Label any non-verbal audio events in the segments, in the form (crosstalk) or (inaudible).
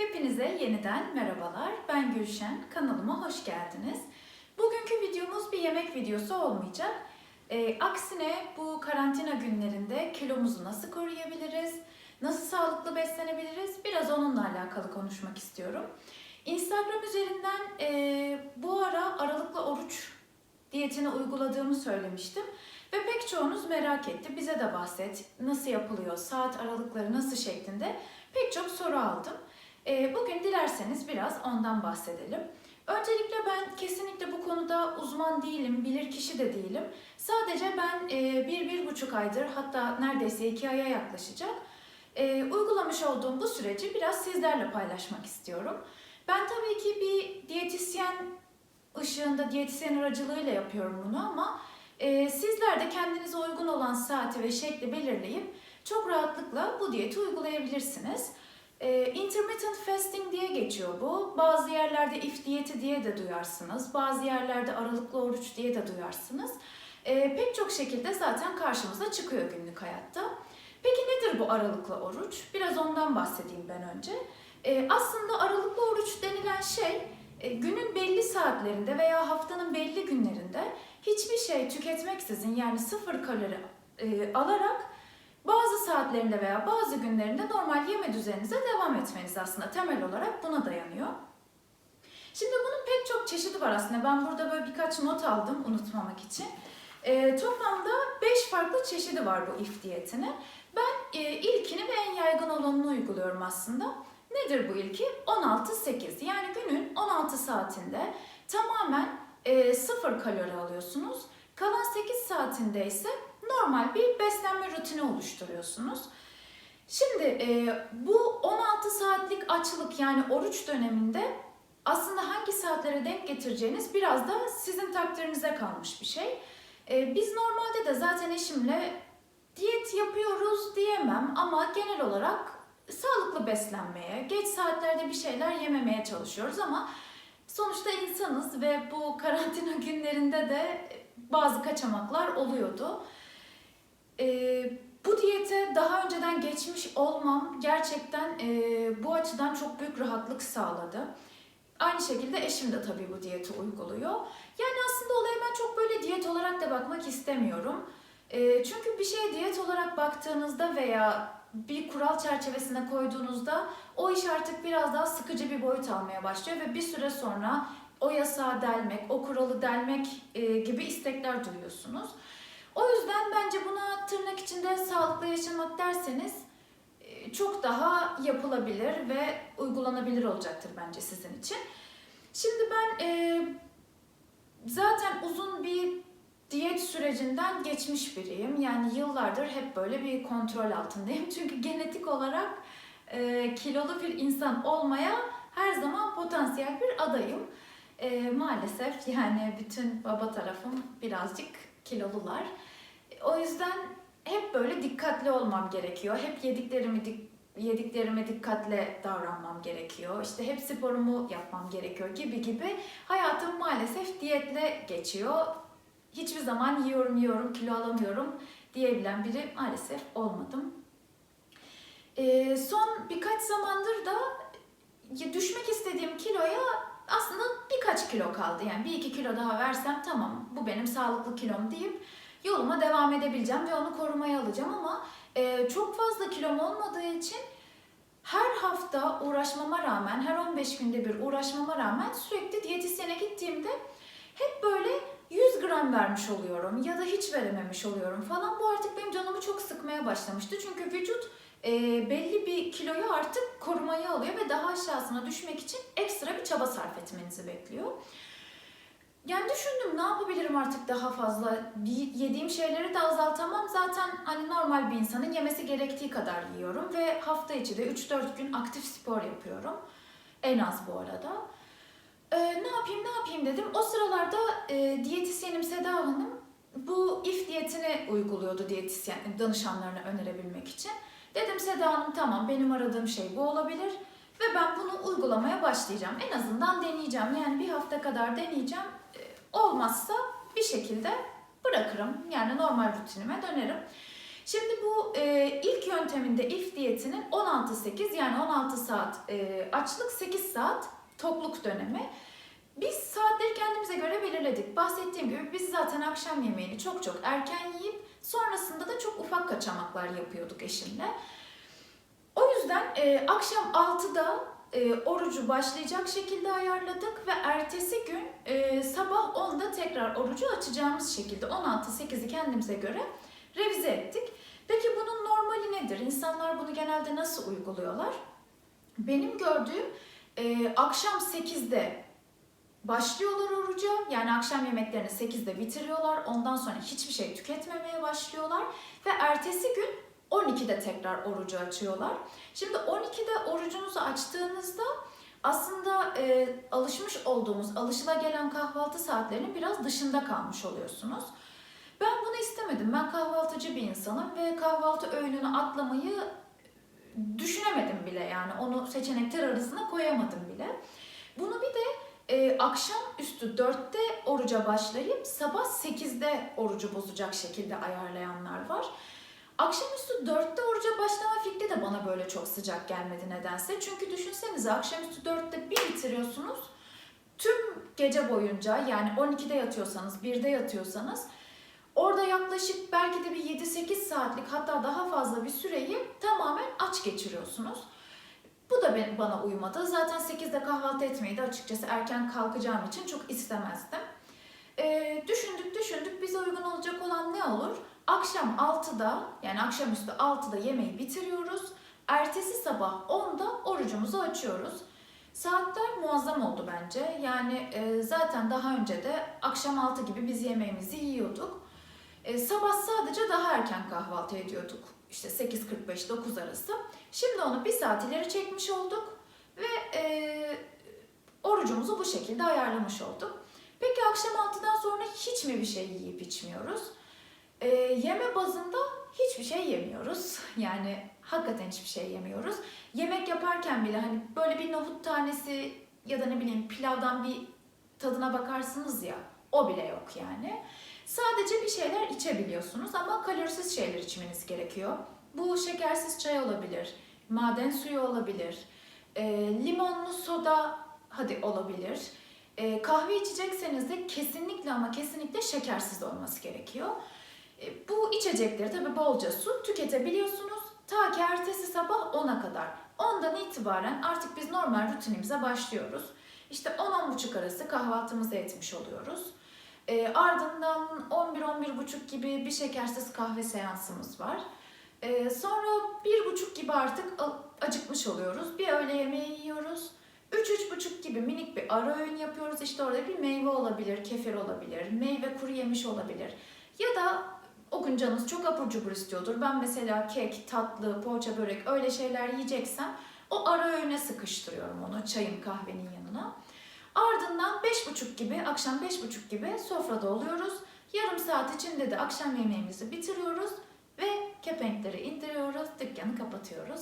Hepinize yeniden merhabalar. Ben Gülşen. Kanalıma hoş geldiniz. Bugünkü videomuz bir yemek videosu olmayacak. Ee, aksine bu karantina günlerinde kilomuzu nasıl koruyabiliriz, nasıl sağlıklı beslenebiliriz biraz onunla alakalı konuşmak istiyorum. Instagram üzerinden e, bu ara aralıklı oruç diyetini uyguladığımı söylemiştim. Ve pek çoğunuz merak etti. Bize de bahset. Nasıl yapılıyor? Saat aralıkları nasıl şeklinde pek çok soru aldım. Ee, Bugün dilerseniz biraz ondan bahsedelim. Öncelikle ben kesinlikle bu konuda uzman değilim, bilir kişi de değilim. Sadece ben e, bir, bir buçuk aydır hatta neredeyse iki aya yaklaşacak e, uygulamış olduğum bu süreci biraz sizlerle paylaşmak istiyorum. Ben tabii ki bir diyetisyen ışığında, diyetisyen aracılığıyla yapıyorum bunu ama e, sizler de kendinize uygun olan saati ve şekli belirleyip çok rahatlıkla bu diyeti uygulayabilirsiniz. E, intermittent fasting diye geçiyor bu. Bazı yerlerde if diyeti diye de duyarsınız. Bazı yerlerde aralıklı oruç diye de duyarsınız. E, pek çok şekilde zaten karşımıza çıkıyor günlük hayatta. Peki nedir bu aralıklı oruç? Biraz ondan bahsedeyim ben önce. E, aslında aralıklı oruç denilen şey e, günün belli saatlerinde veya haftanın belli günlerinde hiçbir şey tüketmeksizin yani sıfır kalori e, alarak bazı saatlerinde veya bazı günlerinde normal yeme düzeninize devam etmeniz aslında temel olarak buna dayanıyor. Şimdi bunun pek çok çeşidi var aslında. Ben burada böyle birkaç not aldım unutmamak için. E, toplamda 5 farklı çeşidi var bu if diyetinin. Ben e, ilkini ve en yaygın olanını uyguluyorum aslında. Nedir bu ilki? 16-8 yani günün 16 saatinde tamamen e, sıfır kalori alıyorsunuz. Kalan 8 saatinde ise normal bir beslenme rutini oluşturuyorsunuz. Şimdi e, bu 16 saatlik açlık yani oruç döneminde aslında hangi saatlere denk getireceğiniz biraz da sizin takdirinize kalmış bir şey. E, biz normalde de zaten eşimle diyet yapıyoruz diyemem ama genel olarak sağlıklı beslenmeye, geç saatlerde bir şeyler yememeye çalışıyoruz ama sonuçta insanız ve bu karantina (laughs) günlerinde de bazı kaçamaklar oluyordu. Ee, bu diyete daha önceden geçmiş olmam gerçekten e, bu açıdan çok büyük rahatlık sağladı. Aynı şekilde eşim de tabii bu diyeti uyguluyor. Yani aslında olaya ben çok böyle diyet olarak da bakmak istemiyorum. E, çünkü bir şeye diyet olarak baktığınızda veya bir kural çerçevesine koyduğunuzda o iş artık biraz daha sıkıcı bir boyut almaya başlıyor ve bir süre sonra o yasağı delmek, o kuralı delmek e, gibi istekler duyuyorsunuz. O yüzden bence buna tırnak içinde sağlıklı yaşamak derseniz e, çok daha yapılabilir ve uygulanabilir olacaktır bence sizin için. Şimdi ben e, zaten uzun bir diyet sürecinden geçmiş biriyim. Yani yıllardır hep böyle bir kontrol altındayım. (laughs) Çünkü genetik olarak e, kilolu bir insan olmaya her zaman potansiyel bir adayım. E, maalesef yani bütün baba tarafım birazcık kilolular. O yüzden hep böyle dikkatli olmam gerekiyor. Hep yediklerimi dik- yediklerime dikkatle davranmam gerekiyor. İşte hep sporumu yapmam gerekiyor gibi gibi. Hayatım maalesef diyetle geçiyor. Hiçbir zaman yiyorum yiyorum kilo alamıyorum diyebilen biri maalesef olmadım. Ee, son birkaç zamandır da düşmek istediğim kiloya aslında birkaç kilo kaldı. Yani bir iki kilo daha versem tamam bu benim sağlıklı kilom deyip yoluma devam edebileceğim ve onu korumaya alacağım ama e, çok fazla kilom olmadığı için her hafta uğraşmama rağmen, her 15 günde bir uğraşmama rağmen sürekli diyetisyene gittiğimde hep böyle 100 gram vermiş oluyorum ya da hiç verememiş oluyorum falan. Bu artık benim canımı çok sıkmaya başlamıştı. Çünkü vücut e, belli bir kiloyu artık korumaya alıyor ve daha aşağısına düşmek için ekstra bir çaba sarf etmenizi bekliyor. Yani düşündüm ne yapabilirim artık daha fazla? Yediğim şeyleri de azaltamam. Zaten hani normal bir insanın yemesi gerektiği kadar yiyorum ve hafta içi de 3-4 gün aktif spor yapıyorum. En az bu arada. Ee, ne yapayım ne yapayım dedim. O sıralarda e, diyetisyenim Seda Hanım bu if diyetini uyguluyordu diyetisyen danışanlarına önerebilmek için. Dedim Seda Hanım tamam benim aradığım şey bu olabilir ve ben bunu uygulamaya başlayacağım. En azından deneyeceğim. Yani bir hafta kadar deneyeceğim. Olmazsa bir şekilde bırakırım. Yani normal rutinime dönerim. Şimdi bu e, ilk yönteminde if diyetinin 16-8 yani 16 saat e, açlık 8 saat tokluk dönemi. Biz saatleri kendimize göre belirledik. Bahsettiğim gibi biz zaten akşam yemeğini çok çok erken yiyip sonrasında da çok ufak kaçamaklar yapıyorduk eşimle. O yüzden e, akşam 6'da e, orucu başlayacak şekilde ayarladık ve ertesi gün e, sabah 10'da tekrar orucu açacağımız şekilde 16-8'i kendimize göre revize ettik. Peki bunun normali nedir? İnsanlar bunu genelde nasıl uyguluyorlar? Benim gördüğüm e, akşam 8'de başlıyorlar oruca. Yani akşam yemeklerini 8'de bitiriyorlar. Ondan sonra hiçbir şey tüketmemeye başlıyorlar. Ve ertesi gün 12'de tekrar orucu açıyorlar. Şimdi 12'de orucunuzu açtığınızda aslında e, alışmış olduğumuz, alışılagelenen kahvaltı saatlerinin biraz dışında kalmış oluyorsunuz. Ben bunu istemedim. Ben kahvaltıcı bir insanım ve kahvaltı öğününü atlamayı düşünemedim bile yani. Onu seçenekler arasına koyamadım bile. Bunu bir de e, akşam üstü 4'te oruca başlayıp sabah 8'de orucu bozacak şekilde ayarlayanlar var. Akşamüstü 4'te oruca başlama fikri de bana böyle çok sıcak gelmedi nedense. Çünkü düşünsenize akşamüstü 4'te bir bitiriyorsunuz. Tüm gece boyunca yani 12'de yatıyorsanız, 1'de yatıyorsanız orada yaklaşık belki de bir 7-8 saatlik hatta daha fazla bir süreyi tamamen aç geçiriyorsunuz. Bu da bana uymadı. Zaten 8'de kahvaltı etmeyi de açıkçası erken kalkacağım için çok istemezdim. Ee, düşündük düşündük bize uygun olacak olan ne olur? Akşam 6'da yani akşamüstü 6'da yemeği bitiriyoruz. Ertesi sabah 10'da orucumuzu açıyoruz. Saatler muazzam oldu bence. Yani e, zaten daha önce de akşam 6 gibi biz yemeğimizi yiyorduk. E, sabah sadece daha erken kahvaltı ediyorduk. İşte 8.45-9 arası. Şimdi onu bir saat ileri çekmiş olduk ve e, orucumuzu bu şekilde ayarlamış olduk. Peki akşam 6'dan sonra hiç mi bir şey yiyip içmiyoruz? E, yeme bazında hiçbir şey yemiyoruz. Yani hakikaten hiçbir şey yemiyoruz. Yemek yaparken bile hani böyle bir nohut tanesi ya da ne bileyim pilavdan bir tadına bakarsınız ya o bile yok yani. Sadece bir şeyler içebiliyorsunuz ama kalorisiz şeyler içmeniz gerekiyor. Bu şekersiz çay olabilir, maden suyu olabilir, e, limonlu soda hadi olabilir. E, kahve içecekseniz de kesinlikle ama kesinlikle şekersiz olması gerekiyor. E, bu içecekleri tabi bolca su tüketebiliyorsunuz ta ki ertesi sabah 10'a kadar. 10'dan itibaren artık biz normal rutinimize başlıyoruz. İşte 10-10.30 arası kahvaltımızı etmiş oluyoruz. E, ardından 11-11.30 gibi bir şekersiz kahve seansımız var. E, sonra 1.30 gibi artık acıkmış oluyoruz. Bir öğle yemeği yiyoruz. 3-3.30 gibi minik bir ara öğün yapıyoruz. İşte orada bir meyve olabilir, kefir olabilir, meyve kuru yemiş olabilir. Ya da o gün canınız çok abur cubur istiyordur. Ben mesela kek, tatlı, poğaça, börek öyle şeyler yiyeceksem o ara öğüne sıkıştırıyorum onu çayın kahvenin yanına. Ardından 5.30 gibi, akşam 5.30 gibi sofrada oluyoruz. Yarım saat içinde de akşam yemeğimizi bitiriyoruz ve kepenkleri indiriyoruz, dükkanı kapatıyoruz.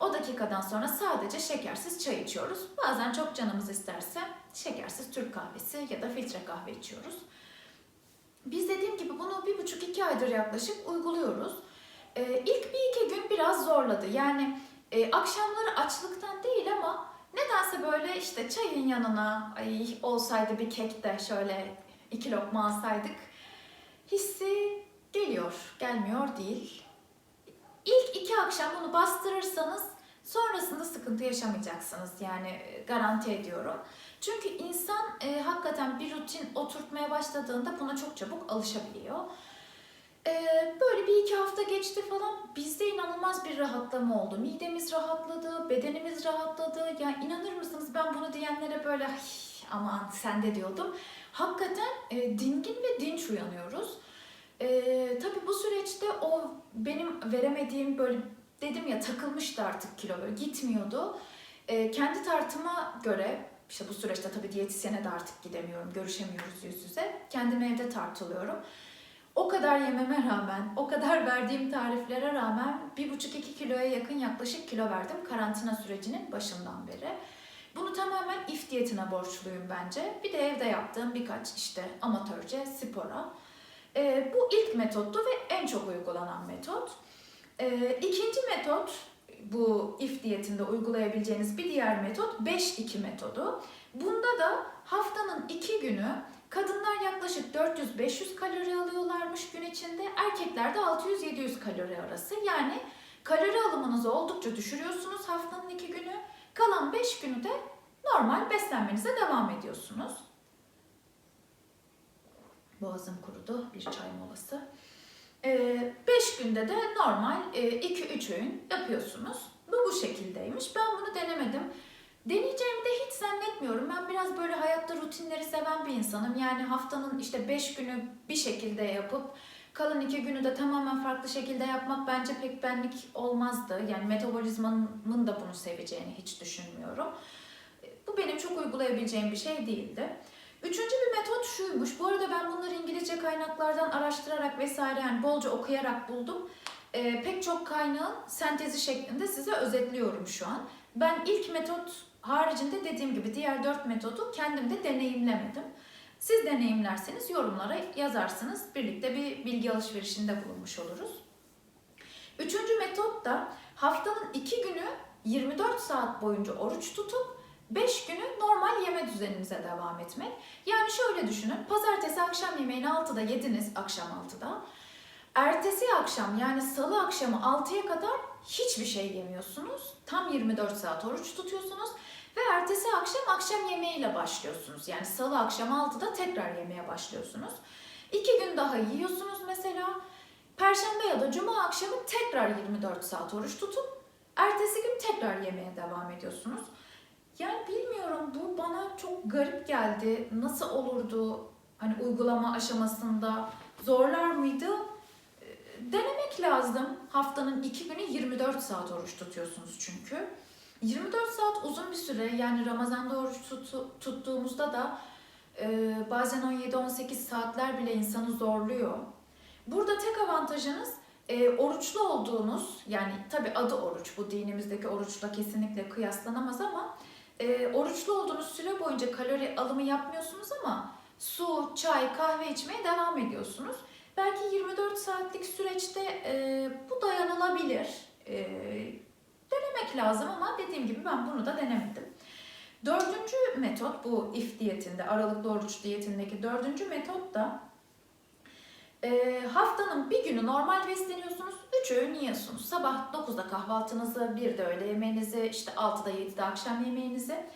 O dakikadan sonra sadece şekersiz çay içiyoruz. Bazen çok canımız isterse şekersiz Türk kahvesi ya da filtre kahve içiyoruz. Biz dediğim gibi bunu bir buçuk iki aydır yaklaşık uyguluyoruz. Ee, ilk bir iki gün biraz zorladı. Yani e, akşamları açlıktan değil ama nedense böyle işte çayın yanına ay olsaydı bir kek de şöyle iki lokma alsaydık hissi geliyor, gelmiyor değil. İlk iki akşam bunu bastırırsanız sonrasında sıkıntı yaşamayacaksınız yani e, garanti ediyorum. Çünkü insan e, hakikaten bir rutin oturtmaya başladığında buna çok çabuk alışabiliyor. E, böyle bir iki hafta geçti falan bizde inanılmaz bir rahatlama oldu. Midemiz rahatladı, bedenimiz rahatladı. Ya inanır mısınız ben bunu diyenlere böyle aman sen de diyordum. Hakikaten e, dingin ve dinç uyanıyoruz. E, tabii bu süreçte o benim veremediğim böyle dedim ya takılmıştı artık kilo böyle gitmiyordu. E, kendi tartıma göre işte bu süreçte tabii diyetisyene de artık gidemiyorum, görüşemiyoruz yüz yüze. Kendim evde tartılıyorum. O kadar yememe rağmen, o kadar verdiğim tariflere rağmen bir buçuk iki kiloya yakın yaklaşık kilo verdim karantina sürecinin başından beri. Bunu tamamen if diyetine borçluyum bence. Bir de evde yaptığım birkaç işte amatörce spora. E, bu ilk metottu ve en çok uygulanan metot. E, ikinci metot, bu if diyetinde uygulayabileceğiniz bir diğer metot 5-2 metodu. Bunda da haftanın iki günü kadınlar yaklaşık 400-500 kalori alıyorlarmış gün içinde, erkekler de 600-700 kalori arası. Yani kalori alımınızı oldukça düşürüyorsunuz haftanın iki günü. Kalan 5 günü de normal beslenmenize devam ediyorsunuz. Boğazım kurudu. Bir çay molası. 5 günde de normal 2-3 öğün yapıyorsunuz. Bu bu şekildeymiş. Ben bunu denemedim. Deneyeceğimi de hiç zannetmiyorum. Ben biraz böyle hayatta rutinleri seven bir insanım. Yani haftanın işte 5 günü bir şekilde yapıp kalan 2 günü de tamamen farklı şekilde yapmak bence pek benlik olmazdı. Yani metabolizmanın da bunu seveceğini hiç düşünmüyorum. Bu benim çok uygulayabileceğim bir şey değildi. Üçüncü bir metot şuymuş. Bu arada ben bunları İngilizce kaynaklardan araştırarak vesaire yani bolca okuyarak buldum. Ee, pek çok kaynağın sentezi şeklinde size özetliyorum şu an. Ben ilk metot haricinde dediğim gibi diğer dört metodu kendim de deneyimlemedim. Siz deneyimlerseniz yorumlara yazarsınız. Birlikte bir bilgi alışverişinde bulunmuş oluruz. Üçüncü metot da haftanın iki günü 24 saat boyunca oruç tutup 5 günü normal yeme düzeninize devam etmek. Yani şöyle düşünün. Pazartesi akşam yemeğini 6'da yediniz akşam 6'da. Ertesi akşam yani salı akşamı 6'ya kadar hiçbir şey yemiyorsunuz. Tam 24 saat oruç tutuyorsunuz. Ve ertesi akşam akşam yemeğiyle başlıyorsunuz. Yani salı akşam 6'da tekrar yemeye başlıyorsunuz. İki gün daha yiyorsunuz mesela. Perşembe ya da cuma akşamı tekrar 24 saat oruç tutup ertesi gün tekrar yemeye devam ediyorsunuz. Yani bilmiyorum bu bana çok garip geldi. Nasıl olurdu hani uygulama aşamasında zorlar mıydı? Ee, Denemek lazım. Haftanın iki günü 24 saat oruç tutuyorsunuz çünkü. 24 saat uzun bir süre. Yani Ramazan'da oruç tutu- tuttuğumuzda da e, bazen 17-18 saatler bile insanı zorluyor. Burada tek avantajınız e, oruçlu olduğunuz yani tabi adı oruç bu dinimizdeki oruçla kesinlikle kıyaslanamaz ama e, oruçlu olduğunuz süre boyunca kalori alımı yapmıyorsunuz ama su, çay, kahve içmeye devam ediyorsunuz. Belki 24 saatlik süreçte e, bu dayanılabilir. E, denemek lazım ama dediğim gibi ben bunu da denemedim. Dördüncü metot bu if diyetinde, aralıklı oruç diyetindeki dördüncü metot da e, haftanın bir günü normal besleniyorsunuz, 3 öğün yiyorsunuz. Sabah 9'da kahvaltınızı, bir de öğle yemeğinizi, işte 6'da 7'de akşam yemeğinizi.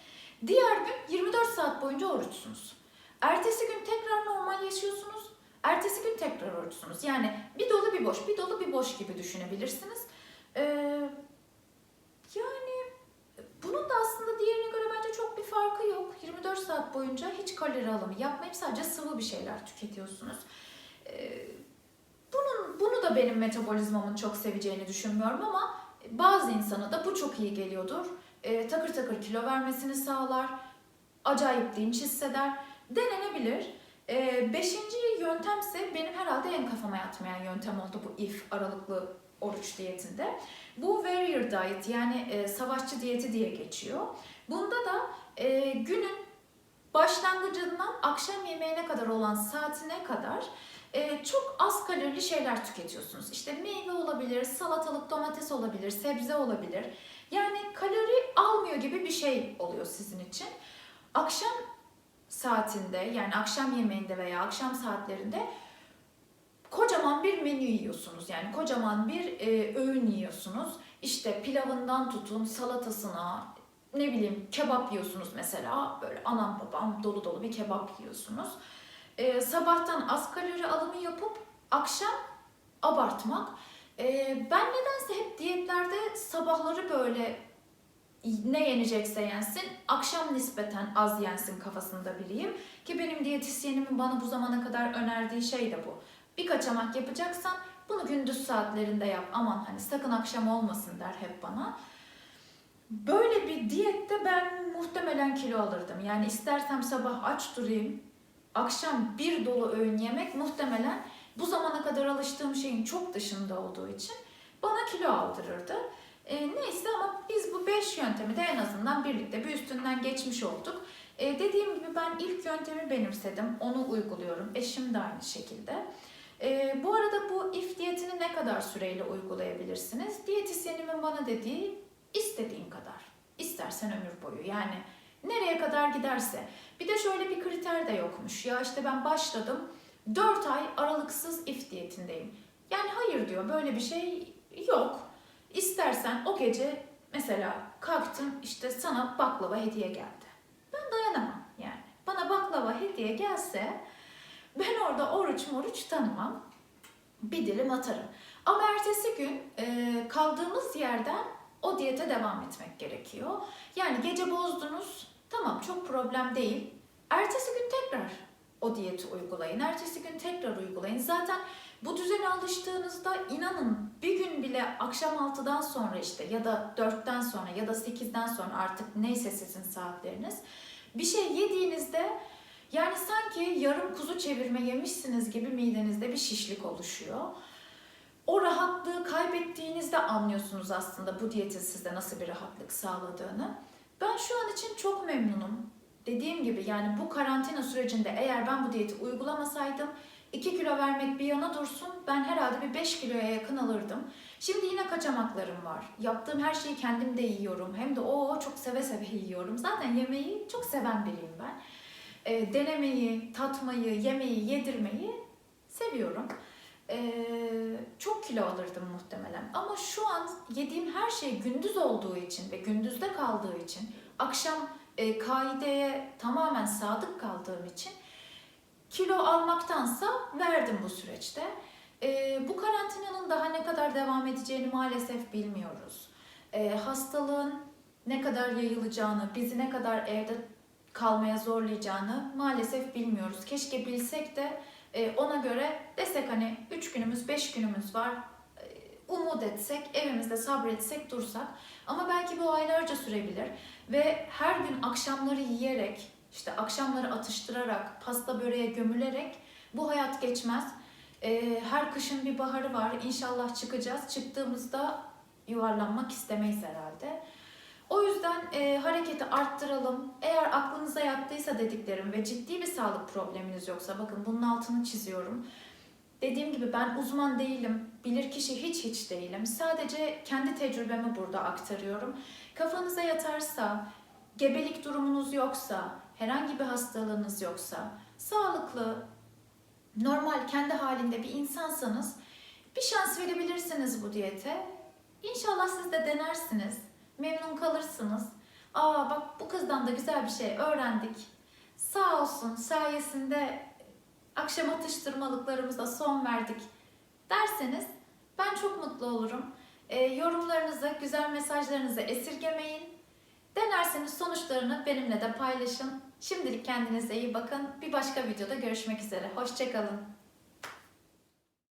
Diğer gün 24 saat boyunca oruçsunuz. Ertesi gün tekrar normal yaşıyorsunuz. Ertesi gün tekrar oruçsunuz. Yani bir dolu bir boş, bir dolu bir boş gibi düşünebilirsiniz. Ee, yani bunun da aslında diğerine göre bence çok bir farkı yok. 24 saat boyunca hiç kalori alımı yapmayıp sadece sıvı bir şeyler tüketiyorsunuz. Bunun bunu da benim metabolizmamın çok seveceğini düşünmüyorum ama bazı insana da bu çok iyi geliyordur. Ee, takır takır kilo vermesini sağlar, acayip dinç hisseder. Denenebilir. Ee, beşinci yöntemse benim herhalde en kafama yatmayan yöntem oldu bu if aralıklı oruç diyetinde. Bu warrior diet yani e, savaşçı diyeti diye geçiyor. Bunda da e, günün başlangıcından akşam yemeğine kadar olan saatine kadar e, çok az kalorili şeyler tüketiyorsunuz. İşte meyve olabilir, salatalık, domates olabilir, sebze olabilir. Yani kalori almıyor gibi bir şey oluyor sizin için. Akşam saatinde yani akşam yemeğinde veya akşam saatlerinde kocaman bir menü yiyorsunuz. Yani kocaman bir e, öğün yiyorsunuz. İşte pilavından tutun salatasına ne bileyim kebap yiyorsunuz mesela. Böyle anam babam dolu dolu bir kebap yiyorsunuz. E, sabahtan az kalori alımı yapıp akşam abartmak. E, ben nedense hep diyetlerde sabahları böyle ne yenecekse yensin, akşam nispeten az yensin kafasında biriyim. Ki benim diyetisyenimin bana bu zamana kadar önerdiği şey de bu. Bir kaçamak yapacaksan bunu gündüz saatlerinde yap. Aman hani sakın akşam olmasın der hep bana. Böyle bir diyette ben muhtemelen kilo alırdım. Yani istersem sabah aç durayım, akşam bir dolu öğün yemek muhtemelen bu zamana kadar alıştığım şeyin çok dışında olduğu için bana kilo aldırırdı. E, neyse ama biz bu 5 yöntemi de en azından birlikte bir üstünden geçmiş olduk. E, dediğim gibi ben ilk yöntemi benimsedim. Onu uyguluyorum. Eşim de aynı şekilde. Ee, bu arada bu if diyetini ne kadar süreyle uygulayabilirsiniz? Diyetisyenimin bana dediği istediğin kadar. İstersen ömür boyu. Yani nereye kadar giderse. Bir de şöyle bir kriter de yokmuş. Ya işte ben başladım 4 ay aralıksız if diyetindeyim. Yani hayır diyor böyle bir şey yok. İstersen o gece mesela kalktın işte sana baklava hediye geldi. Ben dayanamam yani. Bana baklava hediye gelse ben orada oruç moruç tanımam. Bir dilim atarım. Ama ertesi gün e, kaldığımız yerden o diyete devam etmek gerekiyor. Yani gece bozdunuz tamam çok problem değil. Ertesi gün tekrar o diyeti uygulayın. Ertesi gün tekrar uygulayın. Zaten bu düzene alıştığınızda inanın bir gün bile akşam 6'dan sonra işte ya da 4'ten sonra ya da 8'den sonra artık neyse sizin saatleriniz bir şey yediğinizde yani sanki yarım kuzu çevirme yemişsiniz gibi midenizde bir şişlik oluşuyor. O rahatlığı kaybettiğinizde anlıyorsunuz aslında bu diyetin size nasıl bir rahatlık sağladığını. Ben şu an için çok memnunum. Dediğim gibi yani bu karantina sürecinde eğer ben bu diyeti uygulamasaydım 2 kilo vermek bir yana dursun ben herhalde bir 5 kiloya yakın alırdım. Şimdi yine kaçamaklarım var. Yaptığım her şeyi kendim de yiyorum. Hem de o çok seve seve yiyorum. Zaten yemeği çok seven biriyim ben. E, denemeyi, tatmayı, yemeği, yedirmeyi seviyorum. E, çok kilo alırdım muhtemelen. Ama şu an yediğim her şey gündüz olduğu için ve gündüzde kaldığı için, akşam e, kaideye tamamen sadık kaldığım için kilo almaktansa verdim bu süreçte. E, bu karantinanın daha ne kadar devam edeceğini maalesef bilmiyoruz. E, hastalığın ne kadar yayılacağını, bizi ne kadar evde kalmaya zorlayacağını maalesef bilmiyoruz. Keşke bilsek de e, ona göre desek hani 3 günümüz, 5 günümüz var. e, Umut etsek, evimizde sabretsek, dursak. Ama belki bu aylarca sürebilir. Ve her gün akşamları yiyerek, işte akşamları atıştırarak, pasta böreğe gömülerek bu hayat geçmez. E, her kışın bir baharı var. İnşallah çıkacağız. Çıktığımızda yuvarlanmak istemeyiz herhalde. O yüzden e, hareketi arttıralım. Eğer aklınıza yattıysa dediklerim ve ciddi bir sağlık probleminiz yoksa bakın bunun altını çiziyorum. Dediğim gibi ben uzman değilim, bilirkişi hiç hiç değilim. Sadece kendi tecrübemi burada aktarıyorum. Kafanıza yatarsa, gebelik durumunuz yoksa, herhangi bir hastalığınız yoksa, sağlıklı, normal kendi halinde bir insansanız bir şans verebilirsiniz bu diyete. İnşallah siz de denersiniz memnun kalırsınız. Aa bak bu kızdan da güzel bir şey öğrendik. Sağ olsun sayesinde akşam atıştırmalıklarımıza son verdik derseniz ben çok mutlu olurum. E, yorumlarınızı, güzel mesajlarınızı esirgemeyin. Denerseniz sonuçlarını benimle de paylaşın. Şimdilik kendinize iyi bakın. Bir başka videoda görüşmek üzere. Hoşçakalın.